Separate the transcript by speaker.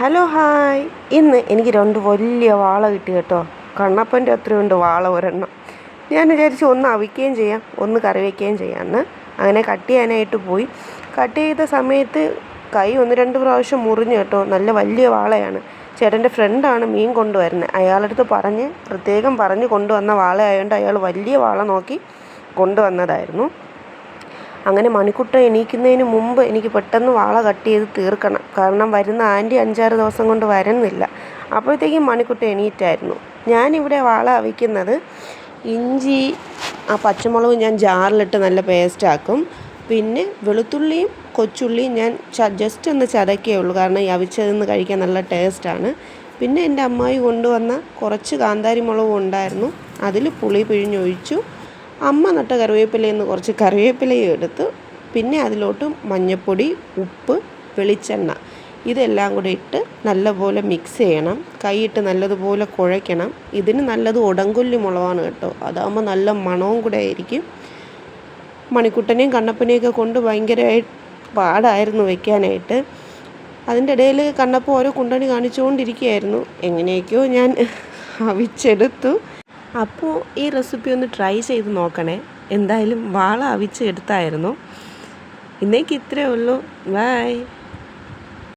Speaker 1: Hello hi. ഇന്ന് എനിക്ക് രണ്ട് വലിയ വാള കിട്ടി കേട്ടോ. കണ്ണപ്പന്റെ അത്രയുണ്ട് വാള ഒരെണ്ണം. ഞാൻ വിചാരിച്ചു ഒന്ന് അവിക്കുകയും ചെയ്യാം ഒന്ന് കറി വയ്ക്കുകയും ചെയ്യാമെന്ന്. അങ്ങനെ കട്ട് ചെയ്യാനായിട്ട് പോയി. കട്ട് ചെയ്ത സമയത്ത് കൈ ഒന്ന് രണ്ട് പ്രാവശ്യം മുറിഞ്ഞു കേട്ടോ. നല്ല വലിയ വാളയാണ്. ചേട്ടന്റെ ഫ്രണ്ടാണ് മീൻ കൊണ്ടുവരുന്നത്. അയാളടുത്ത് പറഞ്ഞ് പ്രത്യേകം പറഞ്ഞ് കൊണ്ടുവന്ന വാള ആയതുകൊണ്ട് അയാൾ വലിയ വാള നോക്കി കൊണ്ടുവന്നതായിരുന്നു. അങ്ങനെ മണിക്കുട്ട എണീക്കുന്നതിന് മുമ്പ് എനിക്ക് പെട്ടെന്ന് വാള കട്ട് ചെയ്ത് തീർക്കണം. കാരണം വരുന്ന ആന്റി അഞ്ചാറ് ദിവസം കൊണ്ട് വരുന്നില്ല. അപ്പോഴത്തേക്കും മണിക്കുട്ട എണീറ്റായിരുന്നു. ഞാനിവിടെ വാള അവിക്കുന്നത് ഇഞ്ചി ആ പച്ചമുളക് ഞാൻ ജാറിലിട്ട് നല്ല പേസ്റ്റാക്കും പിന്നെ വെളുത്തുള്ളിയും കൊച്ചുള്ളിയും ഞാൻ ജസ്റ്റ് ഒന്ന് ചതക്കേ ഉള്ളൂ. കാരണം ഈ അവിച്ചതെന്ന് കഴിക്കാൻ നല്ല ടേസ്റ്റാണ് പിന്നെ എന്റെ അമ്മായി കൊണ്ടുവന്ന കുറച്ച് കാന്താരി മുളകും ഉണ്ടായിരുന്നു. അതിൽ പുളി പിഴിഞ്ഞൊഴിച്ചു. അമ്മ നട്ട കറിവേപ്പിലയിൽ നിന്ന് കുറച്ച് കറിവേപ്പിലയും എടുത്ത് പിന്നെ അതിലോട്ട് മഞ്ഞൾപ്പൊടി ഉപ്പ് വെളിച്ചെണ്ണ ഇതെല്ലാം കൂടി ഇട്ട് നല്ലപോലെ മിക്സ് ചെയ്യണം. കൈയിട്ട് നല്ലതുപോലെ കുഴയ്ക്കണം. ഇതിന് നല്ലത് ഉടങ്കൊല്ലി മുളകാണ് കേട്ടോ. അതാകുമ്പോൾ നല്ല മണവും കൂടെ ആയിരിക്കും. മണിക്കുട്ടനെയും കണ്ണപ്പനെയൊക്കെ കൊണ്ട് ഭയങ്കരമായി പാടായിരുന്നു വെക്കാനായിട്ട്. അതിന്റെ ഇടയിൽ കണ്ണപ്പ ഓരോ കുണ്ടണി കാണിച്ചുകൊണ്ടിരിക്കുകയായിരുന്നു. എങ്ങനെയൊക്കെയോ ഞാൻ അവിച്ചെടുത്തു. അപ്പോൾ ഈ റെസിപ്പി ഒന്ന് ട്രൈ ചെയ്ത് നോക്കണേ. എന്തായാലും വാള അവിച്ച് എടുത്തായിരുന്നു ഇന്നേക്ക് ഇത്രയേ ഉള്ളൂ. ബൈ.